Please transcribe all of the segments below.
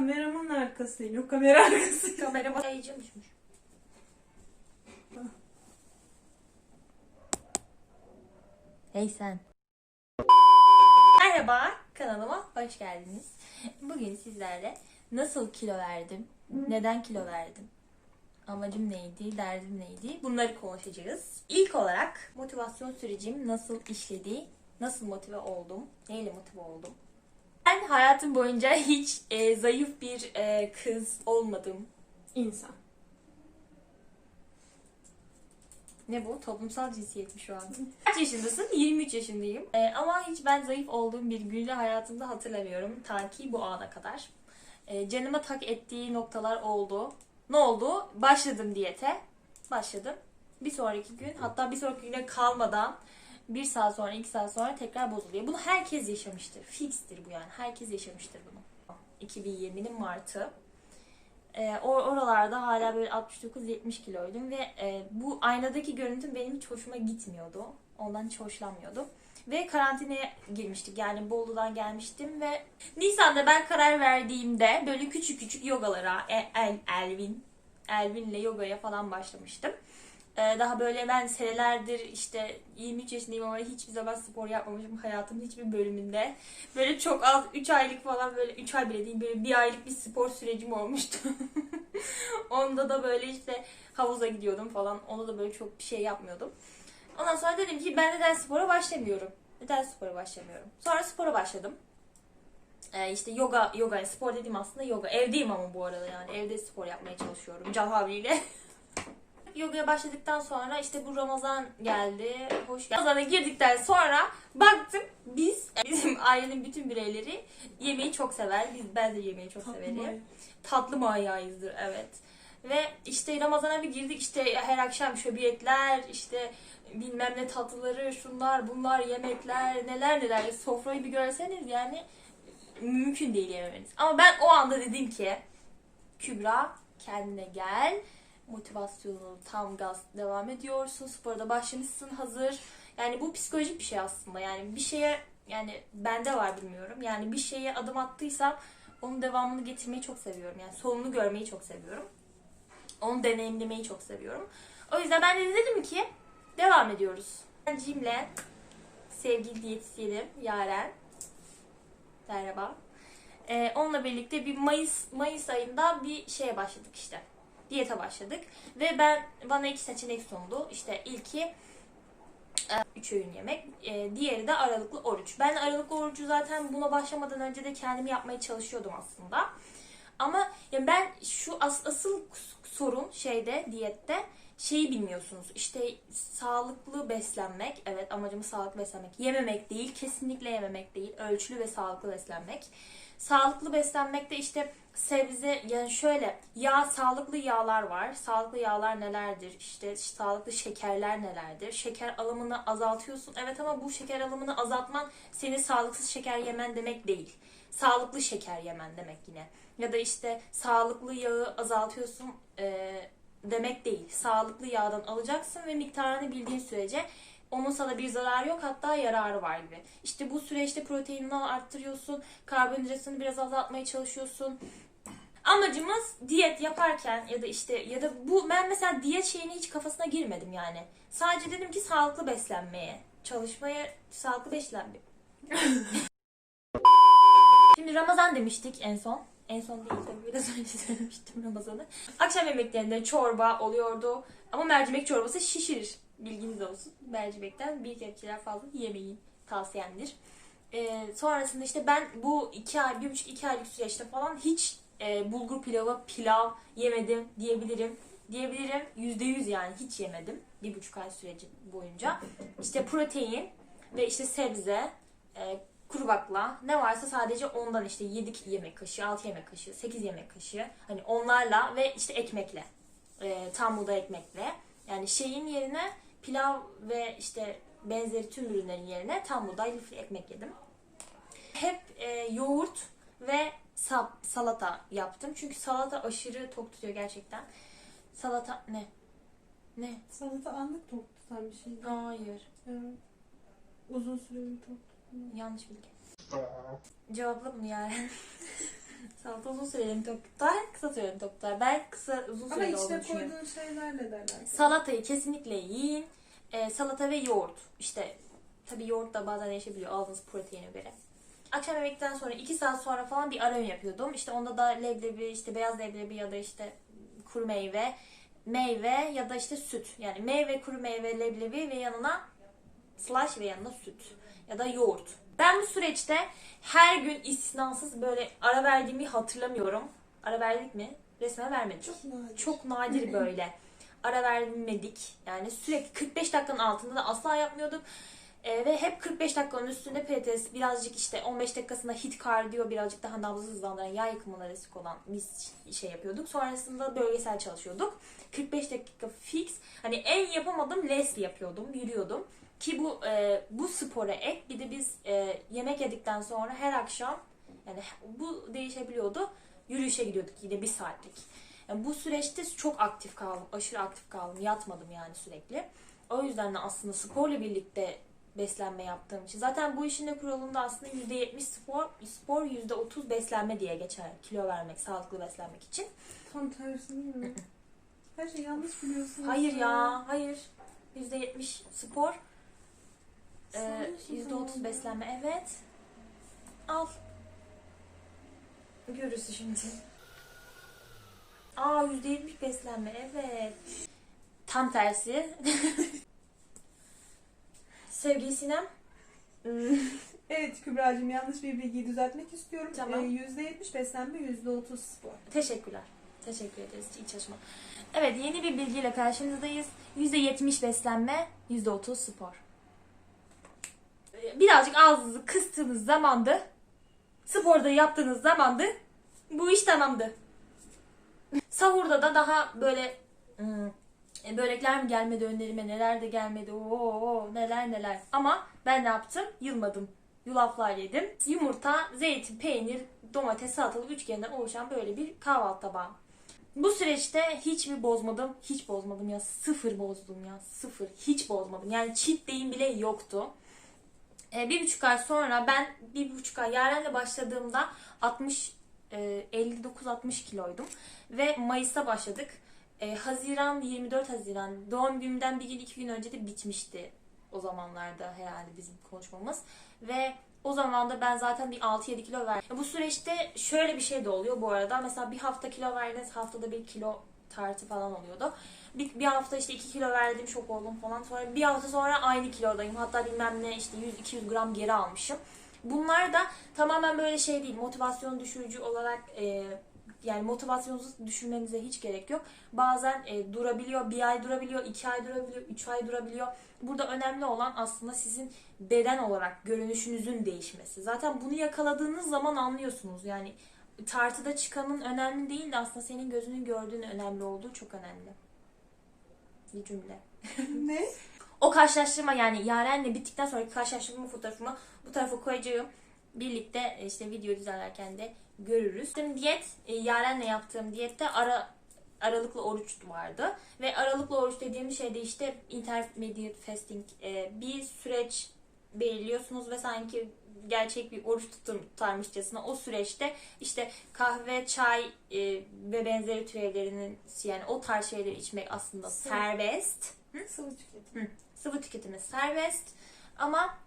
kameraman arkasıyım. Yok kamera arkası. Kameraman düşmüş. Hey sen. Merhaba kanalıma hoş geldiniz. Bugün sizlerle nasıl kilo verdim, neden kilo verdim, amacım neydi, derdim neydi bunları konuşacağız. İlk olarak motivasyon sürecim nasıl işledi, nasıl motive oldum, neyle motive oldum. Ben hayatım boyunca hiç e, zayıf bir e, kız olmadım. İnsan. Ne bu? Toplumsal cinsiyet mi şu an? Kaç yaşındasın? 23 yaşındayım. Ee, ama hiç ben zayıf olduğum bir günü hayatımda hatırlamıyorum. Ta ki bu ana kadar. Ee, canıma tak ettiği noktalar oldu. Ne oldu? Başladım diyete. Başladım. Bir sonraki gün hatta bir sonraki güne kalmadan bir saat sonra iki saat sonra tekrar bozuluyor. Bunu herkes yaşamıştır. Fixtir bu yani. Herkes yaşamıştır bunu. 2020'nin Mart'ı. E, or- oralarda hala böyle 69-70 kiloydum ve e, bu aynadaki görüntüm benim hiç hoşuma gitmiyordu. Ondan hiç hoşlanmıyordum. Ve karantinaya girmiştik. Yani Bolu'dan gelmiştim ve Nisan'da ben karar verdiğimde böyle küçük küçük yogalara, e- El, Elvin, Elvin'le yogaya falan başlamıştım. E, daha böyle ben senelerdir işte 23 yaşındayım ama hiçbir zaman spor yapmamışım hayatımın hiçbir bölümünde. Böyle çok az 3 aylık falan böyle 3 ay bile değil böyle bir aylık bir spor sürecim olmuştu. Onda da böyle işte havuza gidiyordum falan. Onda da böyle çok bir şey yapmıyordum. Ondan sonra dedim ki ben neden spora başlamıyorum? Neden spora başlamıyorum? Sonra spora başladım. Ee, işte yoga, yoga, spor dediğim aslında yoga. Evdeyim ama bu arada yani. Evde spor yapmaya çalışıyorum. Can havliyle. Yogaya başladıktan sonra işte bu Ramazan geldi. Hoş geldi. Ramazan'a girdikten sonra baktım biz bizim ailenin bütün bireyleri yemeği çok sever. Biz ben de yemeği çok severim. Tatlı manyağıyızdır evet. Ve işte Ramazan'a bir girdik işte her akşam şöbiyetler işte bilmem ne tatlıları şunlar bunlar yemekler neler neler sofrayı bir görseniz yani mümkün değil yememeniz. Ama ben o anda dedim ki Kübra kendine gel motivasyonu tam gaz devam ediyorsun. Spora da başlamışsın hazır. Yani bu psikolojik bir şey aslında. Yani bir şeye yani bende var bilmiyorum. Yani bir şeye adım attıysam onun devamını getirmeyi çok seviyorum. Yani sonunu görmeyi çok seviyorum. Onu deneyimlemeyi çok seviyorum. O yüzden ben de dedim ki devam ediyoruz. Ben Cim'le sevgili diyetisyenim Yaren. Merhaba. Ee, onunla birlikte bir Mayıs Mayıs ayında bir şeye başladık işte diyete başladık. Ve ben bana iki seçenek sundu. İşte ilki e, üç öğün yemek. e, diğeri de aralıklı oruç. Ben aralıklı orucu zaten buna başlamadan önce de kendimi yapmaya çalışıyordum aslında. Ama ya ben şu as, asıl sorun şeyde diyette şeyi bilmiyorsunuz. İşte sağlıklı beslenmek. Evet amacımız sağlıklı beslenmek. Yememek değil. Kesinlikle yememek değil. Ölçülü ve sağlıklı beslenmek. Sağlıklı beslenmekte işte sebze yani şöyle yağ sağlıklı yağlar var. Sağlıklı yağlar nelerdir? İşte sağlıklı şekerler nelerdir? Şeker alımını azaltıyorsun. Evet ama bu şeker alımını azaltman senin sağlıksız şeker yemen demek değil. Sağlıklı şeker yemen demek yine. Ya da işte sağlıklı yağı azaltıyorsun eee, demek değil. Sağlıklı yağdan alacaksın ve miktarını bildiğin sürece onun sana bir zararı yok hatta yararı var gibi. İşte bu süreçte proteinini arttırıyorsun, karbonhidratını biraz azaltmaya çalışıyorsun. Amacımız diyet yaparken ya da işte ya da bu ben mesela diyet şeyine hiç kafasına girmedim yani. Sadece dedim ki sağlıklı beslenmeye, çalışmaya, sağlıklı beslenmeye. Ramazan demiştik en son. En son değil tabii biraz önce söylemiştim Ramazan'ı. Akşam yemeklerinde çorba oluyordu. Ama mercimek çorbası şişirir. Bilginiz olsun. Mercimekten bir kepçeler fazla yemeyin. Tavsiyemdir. Ee, sonrasında işte ben bu iki ay, bir buçuk iki aylık süreçte falan hiç e, bulgur pilavı, pilav yemedim diyebilirim. Diyebilirim yüzde yüz yani hiç yemedim. Bir buçuk ay süreci boyunca. İşte protein ve işte sebze, e, kuru bakla ne varsa sadece ondan işte 7 yemek kaşığı, 6 yemek kaşığı, 8 yemek kaşığı hani onlarla ve işte ekmekle e, tam buğday ekmekle yani şeyin yerine pilav ve işte benzeri tüm ürünlerin yerine tam buğday lifli ekmek yedim. Hep e, yoğurt ve sap, salata yaptım. Çünkü salata aşırı tok tutuyor gerçekten. Salata ne? Ne? Salata anlık tok tutan bir şey. Hayır. Evet. Uzun süreli tok. Yanlış bilgi. Cevapla bunu yani. Salata uzun süreli tutar, kısa süreli tok tutar. Ben kısa uzun Ama süreli içine olduğunu düşünüyorum. koyduğun şeylerle de alakalı. Salatayı kesinlikle yiyin. Ee, salata ve yoğurt. İşte tabii yoğurt da bazen değişebiliyor aldığınız proteine göre. Akşam yemekten sonra 2 saat sonra falan bir ara öğün yapıyordum. İşte onda da leblebi, işte beyaz leblebi ya da işte kuru meyve, meyve ya da işte süt. Yani meyve, kuru meyve, leblebi ve yanına slash ve yanına süt ya da yoğurt. Ben bu süreçte her gün istisnasız böyle ara verdiğimi hatırlamıyorum. Ara verdik mi? Resmen vermedik. Çok nadir. Çok nadir böyle ara vermedik. Yani sürekli 45 dakikanın altında da asla yapmıyorduk. Ee, ve hep 45 dakikanın üstünde pilates, birazcık işte 15 dakikasında hit kardiyo, birazcık daha nabzı hızlandıran, yağ yakımına destek olan biz şey yapıyorduk. Sonrasında bölgesel çalışıyorduk. 45 dakika fix. Hani en yapamadığım Leslie yapıyordum, yürüyordum. Ki bu e, bu spora ek bir de biz e, yemek yedikten sonra her akşam yani bu değişebiliyordu. Yürüyüşe gidiyorduk yine bir saatlik. Yani bu süreçte çok aktif kaldım. Aşırı aktif kaldım. Yatmadım yani sürekli. O yüzden de aslında sporla birlikte beslenme yaptığım için. Zaten bu işin de kuralında aslında %70 spor, spor %30 beslenme diye geçer. Kilo vermek, sağlıklı beslenmek için. Tam tersi değil mi? Her şey yanlış biliyorsun. Hayır ya, hayır. %70 spor, e, Sanıyorsun %30 sen beslenme. Evet. Al. Görürsün şimdi. Aa %70 beslenme. Evet. Tam tersi. Sevgili Sinem. hmm, Evet Kübra'cığım yanlış bir bilgiyi düzeltmek istiyorum. Tamam. Ee, %70 beslenme, %30 spor. Teşekkürler. Teşekkür ederiz iyi çalışma. Evet yeni bir bilgiyle karşınızdayız. %70 beslenme, %30 spor. Ee, Birazcık ağzınızı kıstığınız zamandı, sporda yaptığınız zamandı, bu iş tamamdı. Sahurda da daha böyle hmm, e, börekler mi gelmedi önlerime, neler de gelmedi, oo neler neler. Ama ben ne yaptım? Yılmadım. Yulaflar yedim. Yumurta, zeytin, peynir, domates, salatalık üçgeninden oluşan böyle bir kahvaltı tabağı. Bu süreçte hiç mi bozmadım? Hiç bozmadım ya. Sıfır bozdum ya. Sıfır. Hiç bozmadım. Yani cheat day'im bile yoktu. Ee, bir buçuk ay sonra ben bir buçuk ay Yaren'le başladığımda 60 e, 59-60 kiloydum. Ve Mayıs'ta başladık. E, Haziran 24 Haziran doğum günümden bir gün iki gün önce de bitmişti o zamanlarda herhalde bizim konuşmamız. Ve o zaman da ben zaten bir 6-7 kilo verdim. Bu süreçte şöyle bir şey de oluyor bu arada. Mesela bir hafta kilo verdiniz, haftada bir kilo tartı falan oluyordu. Bir, bir hafta işte 2 kilo verdim, şok oldum falan. Sonra bir hafta sonra aynı kilodayım. Hatta bilmem ne işte 100-200 gram geri almışım. Bunlar da tamamen böyle şey değil, motivasyon düşürücü olarak e, yani motivasyonunuzu düşürmenize hiç gerek yok. Bazen e, durabiliyor, bir ay durabiliyor, iki ay durabiliyor, üç ay durabiliyor. Burada önemli olan aslında sizin beden olarak görünüşünüzün değişmesi. Zaten bunu yakaladığınız zaman anlıyorsunuz. Yani tartıda çıkanın önemli değil de aslında senin gözünün gördüğün önemli olduğu çok önemli. Bir cümle. ne? O karşılaştırma yani Yaren'le bittikten sonraki karşılaştırma fotoğrafımı bu tarafa koyacağım. Birlikte e, işte video düzenlerken de görürüz. Yaptığım diyet, e, Yaren'le yaptığım diyette ara aralıklı oruç vardı. Ve aralıklı oruç dediğim şey de işte intermediate fasting e, bir süreç belirliyorsunuz ve sanki gerçek bir oruç tutum tutarmışçasına o süreçte işte kahve, çay e, ve benzeri türevlerinin yani o tarz şeyleri içmek aslında Sıvı. serbest. Sıvı tüketim. Sıvı tüketimi serbest ama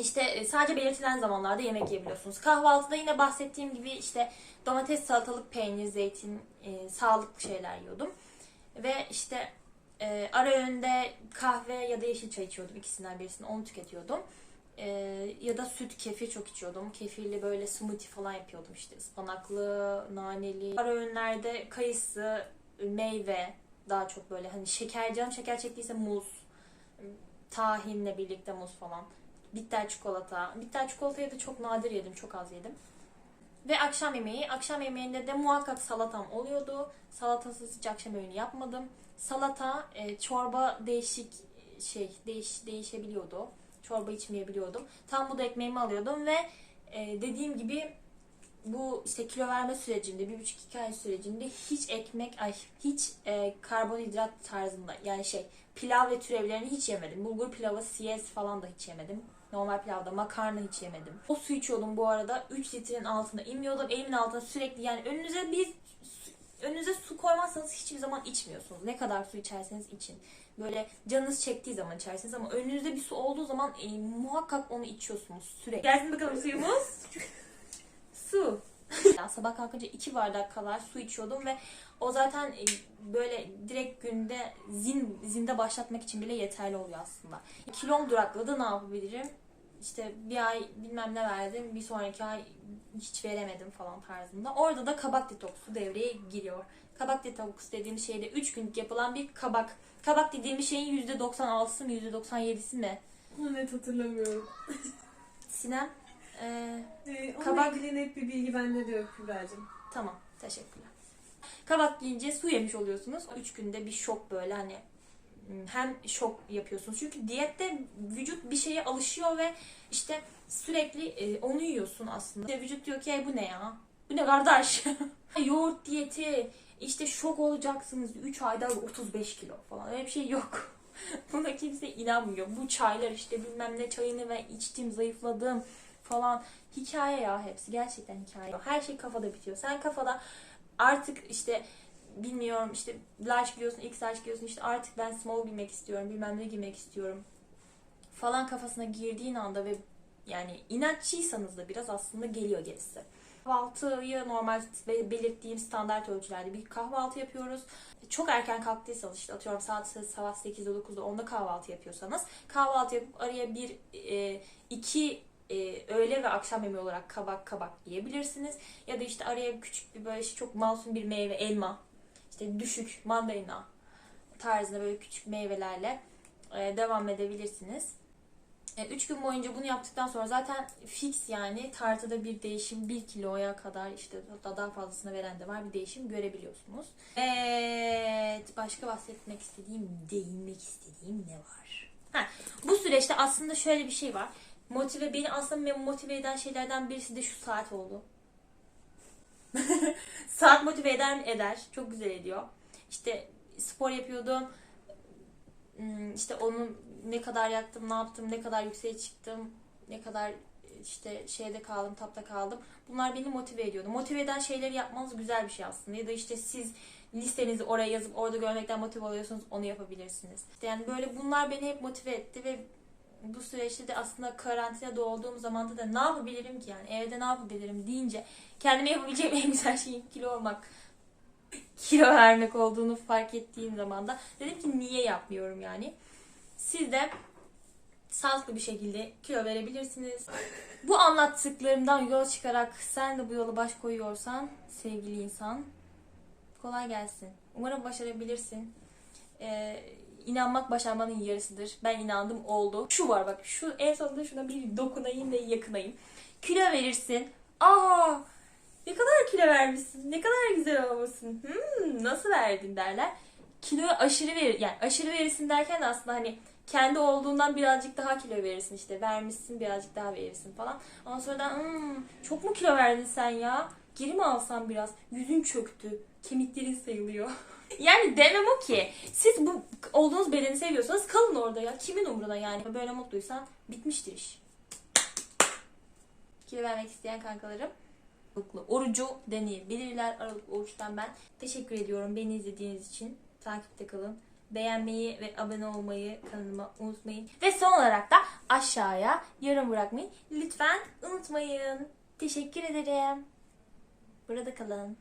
işte e, sadece belirtilen zamanlarda yemek yiyebiliyorsunuz. Kahvaltıda yine bahsettiğim gibi işte domates, salatalık, peynir, zeytin, e, sağlıklı şeyler yiyordum. Ve işte e, ara öğünde kahve ya da yeşil çay içiyordum. ikisinden birisini onu tüketiyordum. E, ya da süt, kefir çok içiyordum. Kefirli böyle smoothie falan yapıyordum işte. ıspanaklı, naneli. Ara öğünlerde kayısı, meyve daha çok böyle hani şeker canım şeker çektiyse muz, tahinle birlikte muz falan. Bitter çikolata. Bitter çikolatayı da çok nadir yedim. Çok az yedim. Ve akşam yemeği. Akşam yemeğinde de muhakkak salatam oluyordu. Salatasız hiç akşam öğünü yapmadım. Salata, e, çorba değişik şey değiş, değişebiliyordu. Çorba içmeyebiliyordum. Tam bu da ekmeğimi alıyordum ve e, dediğim gibi bu işte kilo verme sürecinde, bir buçuk iki ay sürecinde hiç ekmek, ay hiç e, karbonhidrat tarzında yani şey pilav ve türevlerini hiç yemedim. Bulgur pilavı, siyez falan da hiç yemedim. Normal pilavda makarna hiç yemedim. O su içiyordum bu arada. 3 litrenin altına inmiyordum. Elimin altına sürekli yani önünüze bir önünüze su koymazsanız hiçbir zaman içmiyorsunuz. Ne kadar su içerseniz için. Böyle canınız çektiği zaman içersiniz ama önünüzde bir su olduğu zaman e, muhakkak onu içiyorsunuz sürekli. Gelsin bakalım suyumuz. su. Ya sabah kalkınca iki bardak kadar su içiyordum ve o zaten e, böyle direkt günde zin zinde başlatmak için bile yeterli oluyor aslında. Kilom durakladı ne yapabilirim? İşte bir ay bilmem ne verdim, bir sonraki ay hiç veremedim falan tarzında. Orada da kabak detoksu devreye giriyor. Kabak detoksu dediğim şeyde 3 günlük yapılan bir kabak. Kabak dediğimiz şeyin %96'sı mı %97'si mi? Bunu net hatırlamıyorum. Sinem? Ee, Ee, onunla Kabak- ilgili net bir bilgi bende de yok Kübra'cığım. Tamam. Teşekkürler. Kabak yiyince su yemiş oluyorsunuz. 3 günde bir şok böyle hani hmm, hem şok yapıyorsunuz. Çünkü diyette vücut bir şeye alışıyor ve işte sürekli e, onu yiyorsun aslında. İşte vücut diyor ki "Ey bu ne ya? Bu ne kardeş? Yoğurt diyeti işte şok olacaksınız 3 ayda 35 kilo falan. Öyle bir şey yok. Buna kimse inanmıyor. Bu çaylar işte bilmem ne çayını ve içtim zayıfladım falan. Hikaye ya hepsi. Gerçekten hikaye. Her şey kafada bitiyor. Sen kafada artık işte bilmiyorum işte large giyiyorsun, x large giyiyorsun işte artık ben small giymek istiyorum, bilmem ne giymek istiyorum falan kafasına girdiğin anda ve yani inatçıysanız da biraz aslında geliyor gerisi. Kahvaltıyı normal be- belirttiğim standart ölçülerde bir kahvaltı yapıyoruz. Çok erken kalktıysanız işte atıyorum saat sabah 8'de 9'da 10'da kahvaltı yapıyorsanız kahvaltı yapıp araya bir e, iki e, öğle ve akşam yemeği olarak kabak kabak yiyebilirsiniz. Ya da işte araya küçük bir böyle çok masum bir meyve, elma, işte düşük mandalina tarzında böyle küçük meyvelerle e, devam edebilirsiniz. 3 gün boyunca bunu yaptıktan sonra zaten fix yani tartıda bir değişim 1 kiloya kadar işte hatta daha fazlasına veren de var bir değişim görebiliyorsunuz. Evet başka bahsetmek istediğim, değinmek istediğim ne var? Ha, bu süreçte aslında şöyle bir şey var. Motive beni aslında motive eden şeylerden birisi de şu saat oldu. saat motive eder mi? Eder. Çok güzel ediyor. İşte spor yapıyordum. Hmm, İşte onun ne kadar yaktım, ne yaptım, ne kadar yükseğe çıktım, ne kadar işte şeyde kaldım, tapta kaldım. Bunlar beni motive ediyordu. Motive eden şeyleri yapmanız güzel bir şey aslında. Ya da işte siz listenizi oraya yazıp orada görmekten motive oluyorsunuz, onu yapabilirsiniz. İşte yani böyle bunlar beni hep motive etti ve bu süreçte de aslında karantinada olduğum zamanda da ne yapabilirim ki yani evde ne yapabilirim deyince kendime yapabileceğim en güzel şeyin kilo olmak kilo vermek olduğunu fark ettiğim zaman da dedim ki niye yapmıyorum yani. Siz de sağlıklı bir şekilde kilo verebilirsiniz. Bu anlattıklarımdan yola çıkarak sen de bu yola baş koyuyorsan sevgili insan kolay gelsin. Umarım başarabilirsin. Ee, inanmak başarmanın yarısıdır. Ben inandım oldu. Şu var bak şu en sonunda şuna bir dokunayım ve yakınayım. Kilo verirsin. Aa ne kadar kilo vermişsin. Ne kadar güzel olmuşsun. Hmm, nasıl verdin derler. Kilo aşırı verir. Yani aşırı verirsin derken de aslında hani kendi olduğundan birazcık daha kilo verirsin işte. Vermişsin birazcık daha verirsin falan. Ondan sonra da "Hmm, çok mu kilo verdin sen ya? Geri mi alsam biraz? Yüzün çöktü. Kemiklerin sayılıyor. yani demem o ki. Siz bu olduğunuz bedeni seviyorsanız kalın orada ya. Kimin umuruna yani? Böyle mutluysan bitmiştir iş. Kilo vermek isteyen kankalarım aralıklı orucu deneyebilirler. Aralıklı oruçtan ben teşekkür ediyorum beni izlediğiniz için. Takipte kalın. Beğenmeyi ve abone olmayı kanalıma unutmayın. Ve son olarak da aşağıya yorum bırakmayı lütfen unutmayın. Teşekkür ederim. Burada kalın.